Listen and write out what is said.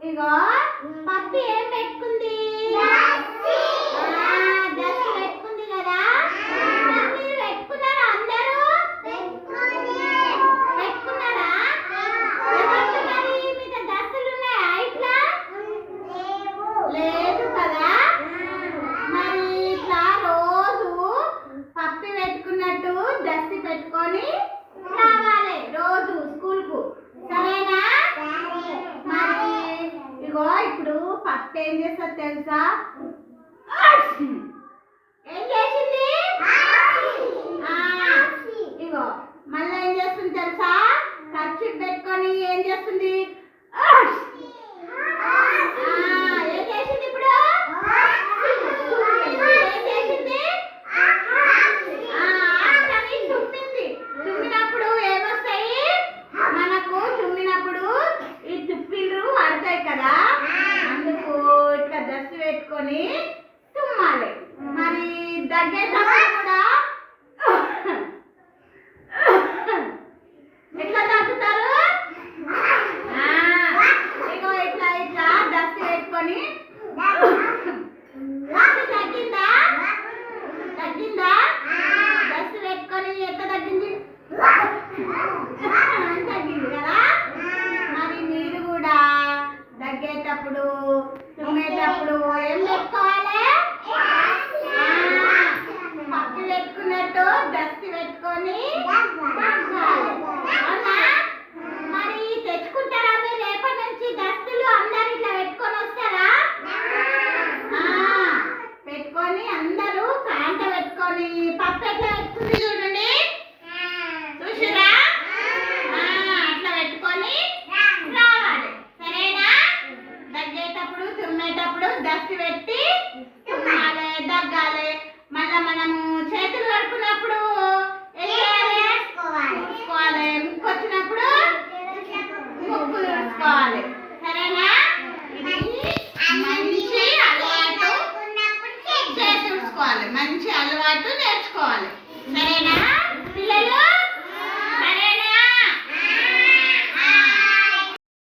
ఇగో mm ఏం చేస్తారు తెలుసా? ఏం చేసింది? ఇగో మళ్ళీ ఏం చేస్తుంది తెలుసా? ఖర్చు పెట్టుకొని ఏం చేస్తుంది? Nerede daha? Mommy?